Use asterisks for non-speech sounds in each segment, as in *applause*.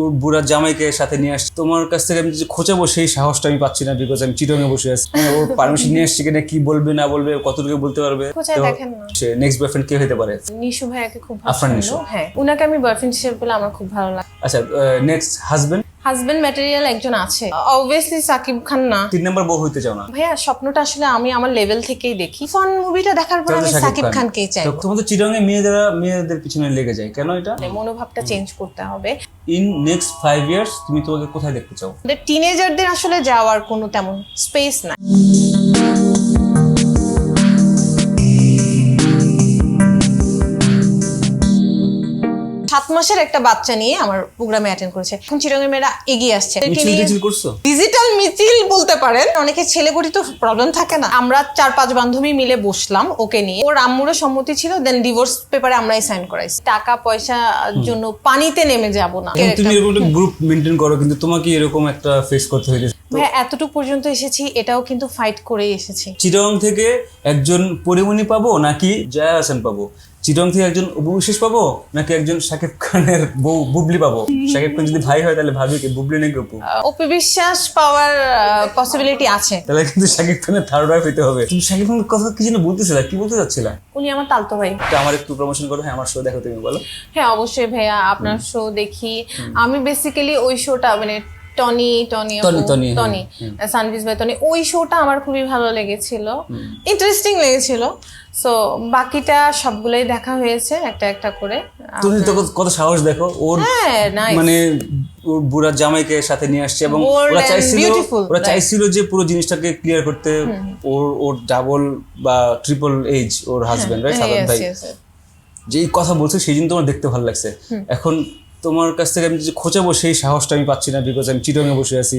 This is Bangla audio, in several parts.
ওর বুড়া জামাইকে সাথে নিয়ে আসছি। তোমার কাছ থেকে আমি যে খোঁচাবো সেই সাহসটা আমি পাচ্ছি না বিকজ আমি চিটংয়ে বসে আছি। হ্যাঁ, ওর পারমিশন নিয়ে আসছি কিনা কি বলবে না বলবে কতটুকু বলতে পারবে? সে নেক্সট বয়ফ্রেন্ড কে হতে পারে? নিশু ভাইয়াকে খুব পছন্দ নিশু। হ্যাঁ উনাকে আমি বয়ফ্রেন্ড হিসেবে পেলে আমার খুব ভালো লাগে। আচ্ছা নেক্সট হাজবেন্ড হাজবেন্ড ম্যাটেরিয়াল একজন আছে। অবভিয়াসলি সাকিব খান না। তিন নম্বর বউ হইতে চাও না। ভাইয়া স্বপ্নটা আসলে আমি আমার লেভেল থেকেই দেখি। ফান মুভিটা দেখার পর আমি সাকিব খান। খানকেই চাই। তো তোমাদের চিটংয়ে মেয়েরা মেয়েদের পিছনে লেগে যায়। কেন এটা? মনোভাবটা চেঞ্জ করতে হবে। ইন নেক্সট ফাইভ ইয়ার্স তুমি তোমাকে কোথায় দেখতে চাও? টিনেজারদের আসলে যাওয়ার কোনো তেমন স্পেস নাই। সাত মাসের একটা বাচ্চা নিয়ে আমার প্রোগ্রামে অ্যাটেন্ড করেছে। এখন চিরঙের মেয়েরা এগিয়ে আসছে। ডিজিটাল মিছিল বলতে পারেন। অনেকে ছেলেগুড়ি তো প্রবলেম থাকে না। আমরা চার পাঁচ বান্ধবী মিলে বসলাম ওকে নিয়ে। ওর আম্মুরও সম্মতি ছিল দেন ডিভোর্স পেপারে আমরাই সাইন করাইছি। টাকা পয়সা জন্য পানিতে নেমে যাব না। তুমি এরকম একটা গ্রুপ মেনটেন করো কিন্তু তোমাকে এরকম একটা ফেস করতে হয়েছে ভাই এতটুকু পর্যন্ত এসেছি এটাও কিন্তু ফাইট করেই এসেছি। চিটং থেকে একজন পরিমণি পাবো নাকি জয়া হাসান পাবো? চিটং থেকে একজন অববিশেষ পাবো? নাকি একজন শাকিব খানের বউ বুবলি পাবো? শাকিব খান যদি ভাই হয় তাহলে ভাবি কি বুবলি নাকি অপু? অপি বিশ্বাস পাওয়ার পসিবিলিটি আছে। তাহলে কিন্তু শাকিব খানের থার্ড ওয়াইফ হইতে হবে। তুমি শাকিব খানের কথা কি যেন বলতেছিলা? কি বলতে চাচ্ছিলা? উনি আমার তালতো ভাই। এটা আমার একটু প্রমোশন করো হ্যাঁ আমার শো দেখো তুমি বলো। হ্যাঁ অবশ্যই ভাইয়া আপনার শো দেখি। আমি বেসিক্যালি ওই শোটা মানে Tony Tony Tony, Tony, Tony সানভিজ ভাই টনি ওই শোটা আমার খুবই ভালো লেগেছিল। ইন্টারেস্টিং লেগেছিল। সো বাকিটা সবগুলোই দেখা হয়েছে একটা একটা করে। তুমি তো কত- সাহস দেখো? ওর হ্যাঁ মানে ওর বুড়া জামাইকে সাথে নিয়ে আসছে এবং ওরা চাইছিল ওরা. চাইছিল যে পুরো জিনিসটাকে ক্লিয়ার করতে ওর ওর ডাবল বা ট্রিপল এজ ওর হাজবেন্ড রাইট সাদাত ভাই। যেই কথা বলছে সেই জন্য তোমার দেখতে ভালো লাগছে। এখন তোমার কাছ থেকে আমি যে খোঁচাবো সেই সাহসটা আমি পাচ্ছি না বিকজ আমি চিটংয়ে বসে আছি।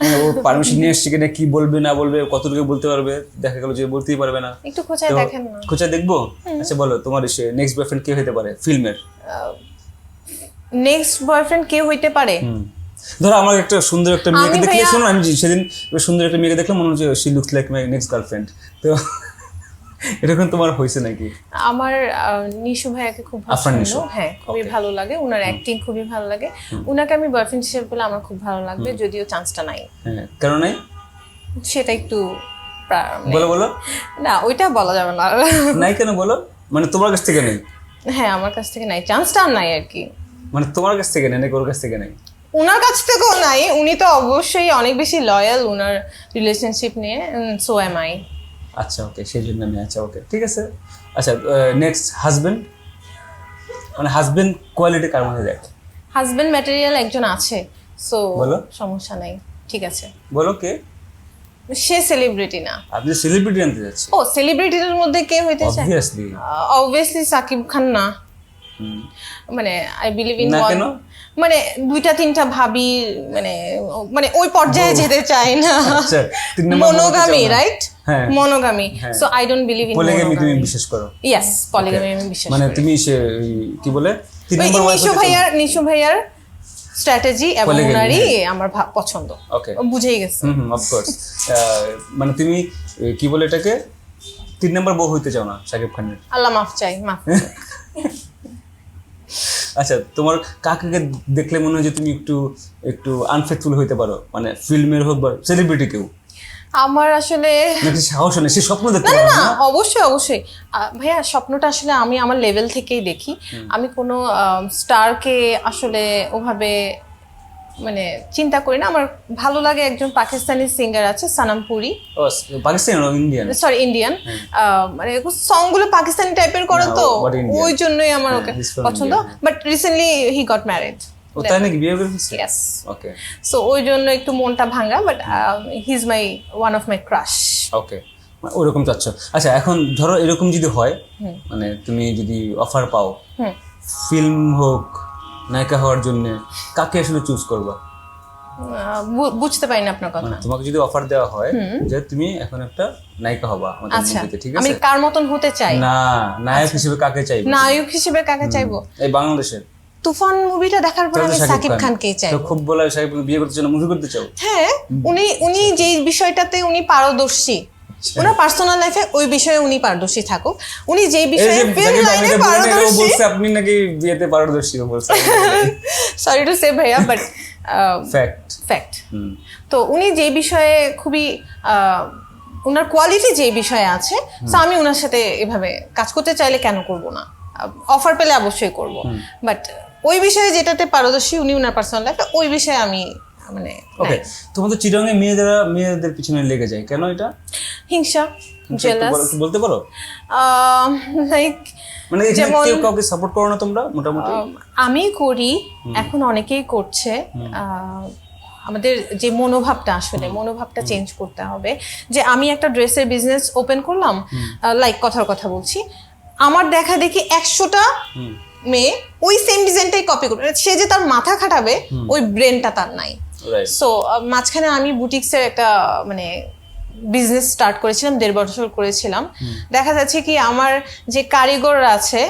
হ্যাঁ, ওর পারমিশন নিয়ে আসছি কিনা কি বলবে না বলবে কতটুকু বলতে পারবে দেখা গেল যে বলতেই পারবে না। একটু খোঁচায় দেখেন না। খোঁচা দেখব? আচ্ছা বলো তোমার এসে নেক্সট বয়ফ্রেন্ড কে হতে পারে? ফিল্মের? নেক্সট বয়ফ্রেন্ড কে হইতে পারে? ধরো আমার একটা সুন্দর একটা মেয়েকে দেখলে শোনো আমি সেদিন সুন্দর একটা মেয়েকে দেখলাম মনে হচ্ছে she looks like my next girlfriend তো এরকম তোমার হয়েছে নাকি? আমার নিশু ভাইয়াকে খুব আফরান পছন্দ। হ্যাঁ খুবই ভালো লাগে। ওনার অ্যাক্টিং খুবই ভালো লাগে। ওনাকে আমি বয়ফ্রেন্ড হিসেবে পেলে আমার খুব ভালো লাগবে যদিও চান্সটা নাই। হ্যাঁ কেন নাই সেটা একটু মানে- বলো বলো। না ওইটা বলা যাবে না। নাই কেন বলো? মানে তোমার কাছ থেকে নেই? হ্যাঁ আমার কাছ থেকে নাই। চান্সটা আর নাই আর কি। মানে তোমার কাছ থেকে নেই ওর কাছ থেকে নেই? ওনার কাছ থেকেও নাই। উনি তো অবশ্যই অনেক বেশি লয়াল ওনার রিলেশনশিপ নিয়ে সো এম আই আচ্ছা ওকে সেই জন্য আমি আচ্ছা ওকে ঠিক আছে। আচ্ছা নেক্সট হাজবেন্ড মানে হাজবেন্ড কোয়ালিটি কার মধ্যে দেখ? হাজবেন্ড ম্যাটেরিয়াল একজন আছে সো বলো। সমস্যা নাই ঠিক আছে। বলো কে? সে সেলিব্রিটি না। আপনি সেলিব্রিটি আনতে যাচ্ছি ও সেলিব্রিটিদের মধ্যে কে হইতে চায়? অবভিয়াসলি অবভিয়াসলি সাকিব খান না। মানে আই বিলিভ ইন না কেন? মানে দুইটা তিনটা ভাবি মানে মানে ওই পর্যায়ে যেতে চাই না। আচ্ছা monogamy right. Monogamy. So I don't believe in polygamy তুমি বিশ্বাস করো? ইয়েস পলিগামি আমি বিশ্বাস মানে তুমি কি বলে? তিন নম্বর নিশু ভাইয়ার নিশু ভাইয়ার স্ট্র্যাটেজি এবং ওনারই হ্যাঁ। আমার পছন্দ। ওকে বুঝেই গেছে। হুম অফকোর্স মানে তুমি কি বলে এটাকে? তিন নম্বর বউ হইতে চাও না শাকিব খানের। আল্লাহ মাফ চাই মাফ *laughs* আচ্ছা তোমার কাকে দেখলে মনে হয় যে তুমি একটু একটু আনফেথফুল হইতে পারো। মানে ফিল্মের হোক বা সেলিব্রিটি কেউ। আমার আসলে সাহস নেই সে স্বপ্ন দেখতে না না অবশ্যই অবশ্যই। ভাইয়া স্বপ্নটা আসলে আমি আমার লেভেল থেকেই দেখি। আমি কোনো স্টারকে আসলে ওভাবে মানে চিন্তা করি না। আমার ভালো লাগে একজন পাকিস্তানি সিঙ্গার আছে সানাম পুরি। ও, পাকিস্তানি ইন্ডিয়ান সরি ইন্ডিয়ান মানে সংগুলো পাকিস্তানি টাইপের করে তো. ওই জন্যই আমার হ্যাঁ, ওকে পছন্দ। But recently he got married ও তাই নাকি বিয়ে করে ফেলছে? ইয়েস ওকে সো ওই জন্য একটু মনটা ভাঙা but he is my one of my crush okay ওরকম চাচ্ছ। আচ্ছা এখন ধরো এরকম যদি হয় মানে তুমি যদি অফার পাও ফিল্ম হোক নায়িকা হওয়ার জন্য কাকে আসলে চুজ করবা? বুঝতে পারি না আপনার কথা। মানে তোমাকে যদি অফার দেওয়া হয় যে তুমি এখন একটা নায়িকা হবা আমাদের আচ্ছা। মুভিতে ঠিক আমি কার মতন হতে চাই? না নায়ক হিসেবে কাকে চাইবে? নায়ক হিসেবে কাকে চাইব? এই বাংলাদেশের। তুফান মুভিটা দেখার পর আমি সাকিব খানকেই চাই। খুব বলা সাকিব বিয়ে করতে চাও মুভি করতে চাও? হ্যাঁ উনি উনি যেই বিষয়টাতে উনি পারদর্শী ওনার পার্সোনাল লাইফে ওই বিষয়ে উনি পারদর্শী থাকুক। উনি যে বিষয়ে ফিল্ম লাইনে পারদর্শী বলছে আপনি নাকি বিয়েতে পারদর্শী? ও বলছে। সরি টু সে ভাইয়া বাট ফ্যাক্ট ফ্যাক্ট তো উনি যে বিষয়ে খুবই ওনার কোয়ালিটি যে বিষয়ে আছে তো আমি ওনার সাথে এভাবে কাজ করতে চাইলে কেন করব না? অফার পেলে অবশ্যই করব। বাট ওই বিষয়ে যেটাতে পারদর্শী উনি ওনার পার্সোনাল লাইফে ওই বিষয়ে আমি মানে ওকে তোমাদের চিরঙ্গে মেয়েদেরা মেয়েদের পিছনে লেগে যায় কেন এটা? হিংসা জেলাস বলতে পারো? লাইক মানে যেমন- কেউ কাউকে সাপোর্ট করো না তোমরা মোটামুটি? আমি করি এখন অনেকেই করছে। আমাদের যে মনোভাবটা আসলে মনোভাবটা চেঞ্জ করতে হবে। যে আমি একটা ড্রেসের বিজনেস ওপেন করলাম লাইক কথার কথা বলছি আমার দেখা দেখি একশোটা মেয়ে ওই সেম ডিজাইনটাই কপি করবে। সে যে তার মাথা খাটাবে ওই ব্রেনটা তার নাই। সো মাঝখানে আমি বুটিক্সের একটা মানে বিজনেস স্টার্ট করেছিলাম দেড় বছর করেছিলাম। দেখা যাচ্ছে কি আমার যে কারিগররা আছে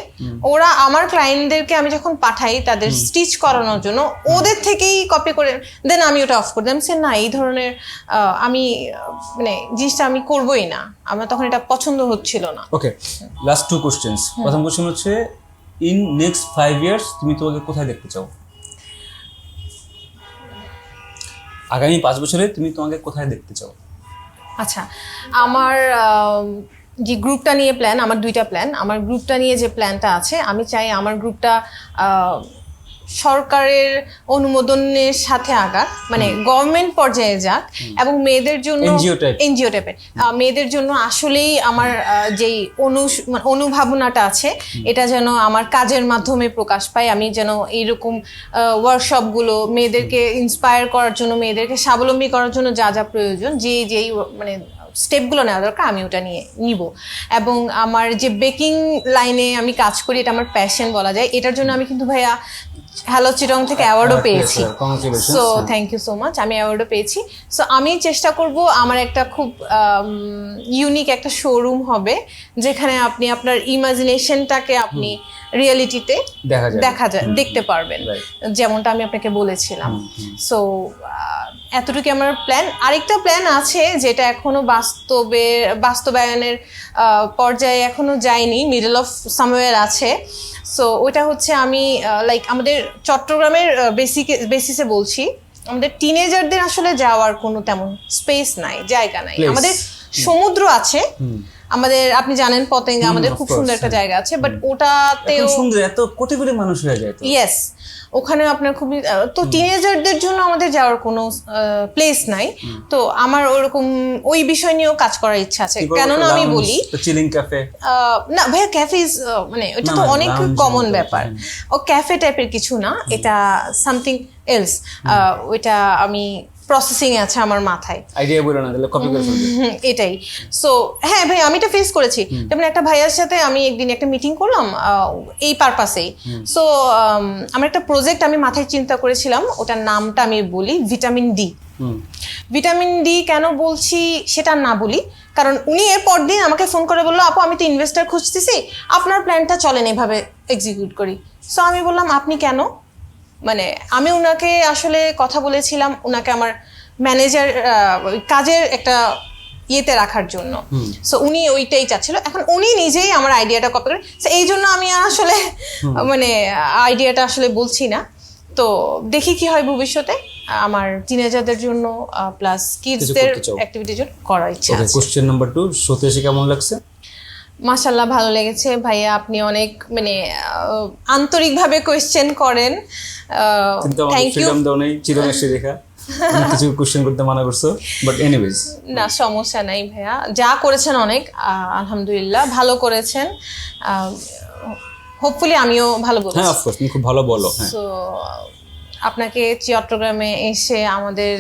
ওরা আমার ক্লায়েন্টদেরকে আমি যখন পাঠাই তাদের স্টিচ করানোর জন্য ওদের থেকেই কপি করে দেন আমি ওটা অফ করে দিলাম। সে না এই ধরনের আমি মানে জিনিসটা আমি করবোই না। আমার তখন এটা পছন্দ হচ্ছিল না। ওকে লাস্ট টু কোশ্চেন্স প্রথম কোশ্চেন হচ্ছে ইন নেক্সট ফাইভ ইয়ার্স তুমি তোমাকে কোথায় দেখতে চাও? আগামী পাঁচ বছরে তুমি তোমাকে কোথায় দেখতে চাও? আচ্ছা আমার যে গ্রুপটা নিয়ে প্ল্যান আমার দুইটা প্ল্যান আমার গ্রুপটা নিয়ে যে প্ল্যানটা আছে, আমি চাই আমার গ্রুপটা সরকারের অনুমোদনের সাথে আগাক মানে গভর্নমেন্ট পর্যায়ে যাক এবং মেয়েদের জন্য এনজিও টাইপের মেয়েদের জন্য আসলেই আমার যেই অনু মানে অনুভাবনাটা আছে এটা যেন আমার কাজের মাধ্যমে প্রকাশ পায়। আমি যেন এইরকম ওয়ার্কশপগুলো মেয়েদেরকে ইন্সপায়ার করার জন্য মেয়েদেরকে স্বাবলম্বী করার জন্য যা যা প্রয়োজন যে যেই মানে স্টেপগুলো নেওয়া দরকার আমি ওটা নিয়ে নিব। এবং আমার যে বেকিং লাইনে আমি কাজ করি এটা আমার প্যাশন বলা যায়। এটার জন্য আমি কিন্তু ভাইয়া হ্যালো চিরং থেকে অ্যাওয়ার্ডও পেয়েছি। So thank you so much আমি অ্যাওয়ার্ডও পেয়েছি। সো আমি চেষ্টা করব আমার একটা খুব ইউনিক একটা শোরুম হবে যেখানে আপনি আপনার ইমাজিনেশনটাকে আপনি রিয়েলিটিতে দেখা যায়। দেখতে পারবেন। যেমনটা আমি আপনাকে বলেছিলাম। সো এতটুকু আমার প্ল্যান আরেকটা প্ল্যান আছে যেটা এখনও বাস্তবে বাস্তবায়নের পর্যায়ে এখনও যায়নি মিডল অফ সামওয়্যার আছে। সো ওটা হচ্ছে আমি লাইক আমাদের চট্টগ্রামের বেসিক বেসিসে বলছি আমাদের টিনেজারদের আসলে যাওয়ার কোনো তেমন স্পেস নাই জায়গা নাই। আমাদের সমুদ্র আছে। আমাদের আপনি জানেন পতেঙ্গা আমাদের খুব সুন্দর একটা হ্যাঁ। জায়গা আছে বাট ওটাতেও সুন্দর এত কোটি কোটি মানুষ হয়ে যায় তো। ইয়েস ওখানে আপনার খুবই তো টিনেজারদের জন্য আমাদের যাওয়ার কোনো প্লেস নাই। তো আমার ওরকম ওই বিষয় নিয়েও কাজ করার ইচ্ছা আছে। কেননা আমি বলি চিলিং ক্যাফে না ভাইয়া ক্যাফেজ মানে ওটা না, তো অনেক কমন ব্যাপার। ও ক্যাফে টাইপের কিছু না এটা সামথিং এলস ওইটা আমি প্রসেসিং আছে আমার মাথায়। আইডিয়া বলো না তাহলে কপি করে ফেলবে। এটাই। সো হ্যাঁ ভাই আমি এটা ফেস করেছি। যেমন একটা ভাইয়ার সাথে আমি একদিন একটা মিটিং করলাম এই পারপাসেই সো আমার একটা প্রজেক্ট আমি মাথায় চিন্তা করেছিলাম ওটার নামটা আমি বলি ভিটামিন ডি ভিটামিন ডি কেন বলছি সেটা না বলি কারণ উনি এর পর দিন আমাকে ফোন করে বলল আপু আমি তো ইনভেস্টার খুঁজতেছি আপনার প্ল্যানটা চলেন এভাবে এক্সিকিউট করি। সো আমি বললাম আপনি কেন? মানে আমি ওনাকে আসলে কথা বলেছিলাম ওনাকে আমার ম্যানেজার কাজের একটা ইয়েতে রাখার জন্য। সো উনি ওইটাই চাচ্ছিল। এখন উনি নিজেই আমার আইডিয়াটা কপি করে So, এই জন্য আমি আসলে মানে আইডিয়াটা আসলে বলছি না। তো দেখি কি হয় ভবিষ্যতে। আমার টিনেজারদের জন্য প্লাস কিডসদের। অ্যাক্টিভিটির জন্য করার ইচ্ছা আছে। কোশ্চেন নাম্বার টু শোতে এসে কেমন লাগছে? মাশাল্লাহ ভালো লেগেছে। ভাইয়া আপনি অনেক মানে আন্তরিকভাবে কোয়েশ্চেন করেন। থ্যাংক ইউ দেখা কিছু কোশ্চেন করতে মানা করছ বাট এনিওয়েজ না সমস্যা নাই ভাইয়া। যা করেছেন অনেক আলহামদুলিল্লাহ ভালো করেছেন। হোপফুলি আমিও ভালো বলছি। হ্যাঁ অফকোর্স তুমি খুব ভালো বলো হ্যাঁ। আপনাকে চট্টগ্রামে এসে আমাদের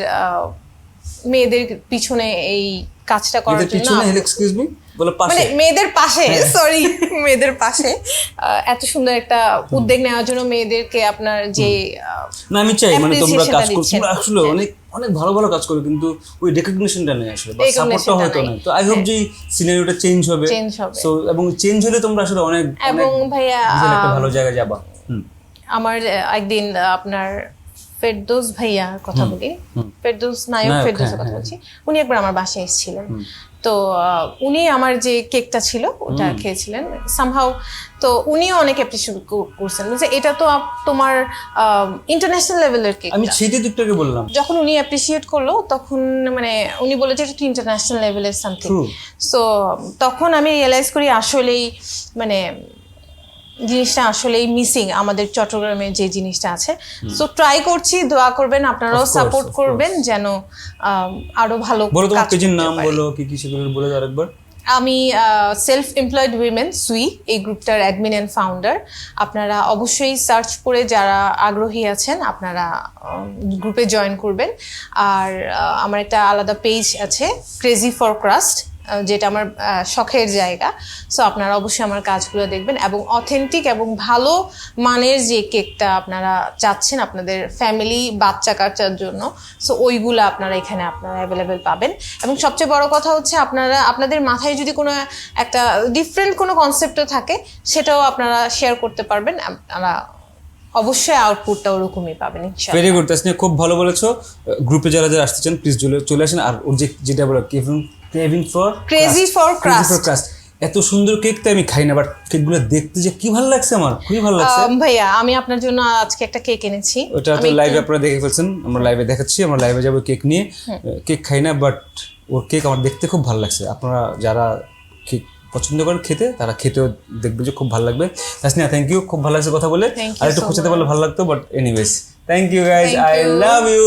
মেয়েদের পিছনে এই কাজটা করার জন্য এক্সকিউজ মি মানে মেয়েদের পাশে হ্যাঁ। সরি মেয়েদের পাশে। এত সুন্দর একটা উদ্যোগ নেওয়ার জন্য মেয়েদেরকে আপনার যে না আমি চাই মানে তোমরা কাজ করো। দিচ্ছেন। তোমরা আসলে অনেক অনেক ভালো ভালো কাজ করো কিন্তু ওই রেকগনিশনটা নেই আসলে বা সাপোর্টটা হয়তো নাই। নাই। তো আই হোপ যে সিনারিওটা চেঞ্জ হবে। সো এবং চেঞ্জ হলে তোমরা আসলে অনেক এবং ভাইয়া একটা ভালো জায়গায় যাবা। হুম। আমার একদিন আপনার ফেরদৌস ভাইয়ার কথা বলি। ফেরদৌস নায়ক নায়ক, হ্যাঁ, কথা হ্যাঁ। বলছি। উনি একবার আমার বাসায় এসেছিলেন। তো উনি আমার যে কেকটা ছিল ওটা খেয়েছিলেন সামহাও তো উনিও অনেক অ্যাপ্রিসিয়েট করছেন। যে এটা তো তোমার ইন্টারন্যাশনাল লেভেলের কেক আমি তো একটু আগে বললাম। যখন উনি অ্যাপ্রিসিয়েট করল তখন মানে উনি বলে যে এটা ইন্টারন্যাশনাল লেভেলের সামথিং. সো তখন আমি রিয়েলাইজ করি আসলেই মানে জিনিসটা আসলেই মিসিং আমাদের চট্টগ্রামে যে জিনিসটা আছে। সো ট্রাই করছি দোয়া করবেন আপনারাও সাপোর্ট করবেন যেন আরও ভালো বলো তোমার পেজের নাম বলো কি কি সেগুলো বলে দাও আরেকবার। আমি সেলফ এমপ্লয়েড উইমেন সুই এই গ্রুপটার অ্যাডমিন অ্যান্ড ফাউন্ডার আপনারা অবশ্যই সার্চ করে যারা আগ্রহী আছেন আপনারা গ্রুপে জয়েন করবেন। আর আমার একটা আলাদা পেজ আছে ক্রেজি ফর ক্রাস্ট যেটা আমার শখের জায়গা। সো আপনারা অবশ্যই আমার কাজগুলো দেখবেন এবং অথেন্টিক এবং ভালো মানের যে কেকটা আপনারা চাচ্ছেন আপনাদের ফ্যামিলি বাচ্চা কাচ্চার জন্য সো ওইগুলো আপনারা এখানে আপনারা অ্যাভেলেবেল পাবেন। এবং সবচেয়ে বড় কথা হচ্ছে আপনারা, আপনাদের মাথায় যদি কোনো একটা ডিফারেন্ট কোনো কনসেপ্টও থাকে, সেটাও আপনারা শেয়ার করতে পারবেন। আপনারা অবশ্যই আউটপুটটা ওরকমই পাবেন ভেরি গুড খুব ভালো বলেছ। গ্রুপে যারা যারা আসতে প্লিজ চলে আসেন। আর ওর যে, যেটা বলো craving for Crazy for crust. Crust এত সুন্দর কেক তো আমি খাই না বাট কেকগুলো দেখতে যে কি ভালো লাগছে আমার খুবই ভালো লাগছে। ভাইয়া আমি আপনার জন্য আজকে একটা কেক এনেছি। ওটা তো লাইভে আপনারা দেখে ফেলছেন আমরা লাইভে দেখাচ্ছি আমরা লাইভে যাব কেক নিয়ে। কেক খাই না বাট ওর কেক আমার দেখতে খুব ভালো লাগছে। আপনারা যারা কেক পছন্দ করেন খেতে তারা খেতেও দেখবে যে খুব ভালো লাগবে। তাসনিয়া থ্যাংক ইউ খুব ভালো লাগছে কথা বলে। আর একটু খুঁজতে পারলে ভালো লাগতো but anyways thank you guys I love you